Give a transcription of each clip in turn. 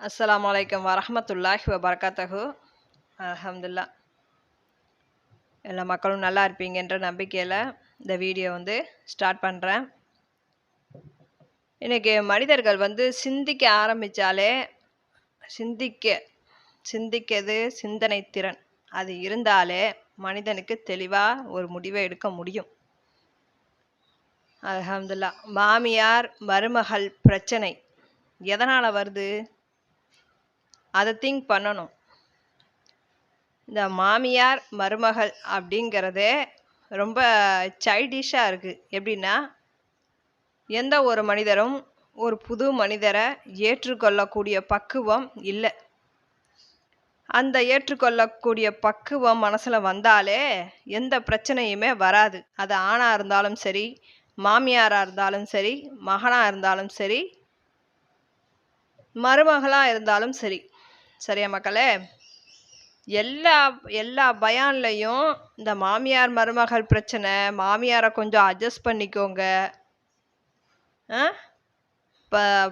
அஸ்லாம் வலைக்கம் வரமத்துல்லாஹி வபர்காத்தகு அஹமதுல்லா எல்லா மக்களும் நல்லா இருப்பீங்கன்ற நம்பிக்கையில் இந்த வீடியோ வந்து ஸ்டார்ட் பண்ணுறேன் இன்றைக்கி மனிதர்கள் வந்து சிந்திக்க ஆரம்பித்தாலே சிந்திக்க சிந்திக்கிறது சிந்தனை திறன். அது இருந்தாலே மனிதனுக்கு தெளிவாக ஒரு முடிவை எடுக்க முடியும். அஹமதுல்லா மாமியார் மருமகள் பிரச்சனை. எதனால் வருது? அதை திங்க் பண்ணணும். இந்த மாமியார் மருமகள் அப்படிங்கிறதே ரொம்ப சைல்டிஷாக இருக்குது எப்படின்னா எந்த ஒரு மனிதரும் ஒரு புது மனிதரை ஏற்றுக்கொள்ளக்கூடிய பக்குவம் இல்லை. அந்த ஏற்றுக்கொள்ளக்கூடிய பக்குவம் மனசில் வந்தாலே எந்த பிரச்சனையுமே வராது. அது ஆணாக இருந்தாலும் சரி மாமியாராக இருந்தாலும் சரி மகனாக இருந்தாலும் சரி மருமகளாக இருந்தாலும் சரி. சரியா மக்களே? எல்லா எல்லா பயான்லையும் இந்த மாமியார் மருமகள் பிரச்சனை மாமியாரை கொஞ்சம் அட்ஜஸ்ட் பண்ணிக்கோங்க. ஆ?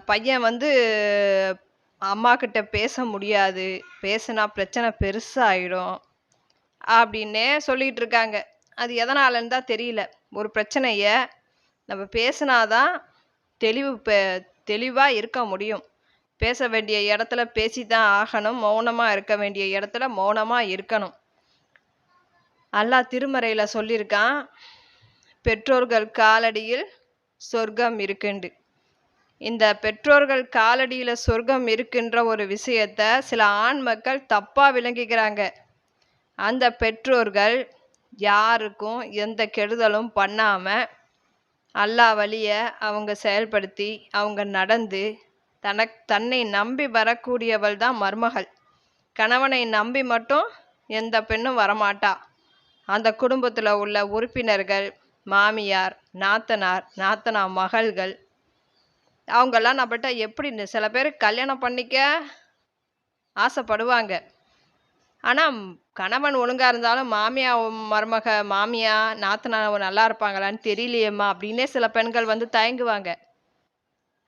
பையன் வந்து அம்மா கிட்ட பேச முடியாது. பேசினா பிரச்சனை பெருசாகிடும் அப்படின்னே சொல்லிகிட்டு இருக்காங்க அது எதனாலன்னு தான் தெரியல. ஒரு பிரச்சனையை நம்ம பேசினாதான் தெளிவு பெ தெளிவாக இருக்க முடியும். பேச வேண்டிய இடத்துல பேசி தான் ஆகணும். மௌனமாக இருக்க வேண்டிய இடத்துல மௌனமாக இருக்கணும். அல்லாஹ் திருமறையில் சொல்லியிருக்கான் பெற்றோர்கள் காலடியில் சொர்க்கம் இருக்குண்டு இந்த பெற்றோர்கள் காலடியில் சொர்க்கம் இருக்குன்ற ஒரு விஷயத்த சில ஆண் மக்கள் தப்பாக விளங்கிக்கிறாங்க. அந்த பெற்றோர்கள் யாருக்கும் எந்த கெடுதலும் பண்ணாமல் அல்லாஹ் வழியை அவங்க செயல்படுத்தி அவங்க நடந்து தனக் தன்னை நம்பி வரக்கூடியவள் தான் மருமகள். கணவனை நம்பி மட்டும் எந்த பெண்ணும் வரமாட்டா. அந்த குடும்பத்தில் உள்ள உறுப்பினர்கள் மாமியார் நாத்தனார் நாத்தனா மகள்கள் அவங்கெல்லாம் நம்மள்ட்ட எப்படி சில பேர் கல்யாணம் பண்ணிக்க ஆசைப்படுவாங்க. ஆனால் கணவன் ஒழுங்காக இருந்தாலும் மாமியா மருமக மாமியா நாத்தனா நல்லா இருப்பாங்களான்னு தெரியலையேம்மா அப்படின்னே சில பெண்கள் வந்து தயங்குவாங்க.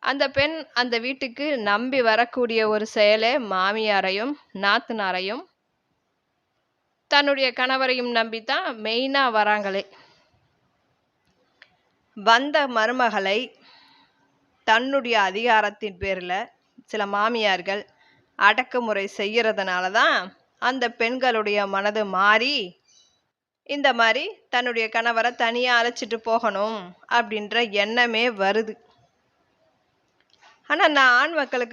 அந்த பெண் அந்த வீட்டுக்கு நம்பி வரக்கூடிய ஒரு செயலே மாமியாரையும் நாத்தனாரையும் தன்னுடைய கணவரையும் நம்பி தான் மெயினாக வராங்களே. வந்த மருமகளை தன்னுடைய அதிகாரத்தின் பேரில் சில மாமியார்கள் அடக்குமுறை செய்கிறதுனால தான் அந்த பெண்களுடைய மனது மாறி இந்த மாதிரி தன்னுடைய கணவரை தனியாக அழைச்சிட்டு போகணும் அப்படின்ற எண்ணமே வருது. ஆனால் நான் ஆண் மக்களுக்கு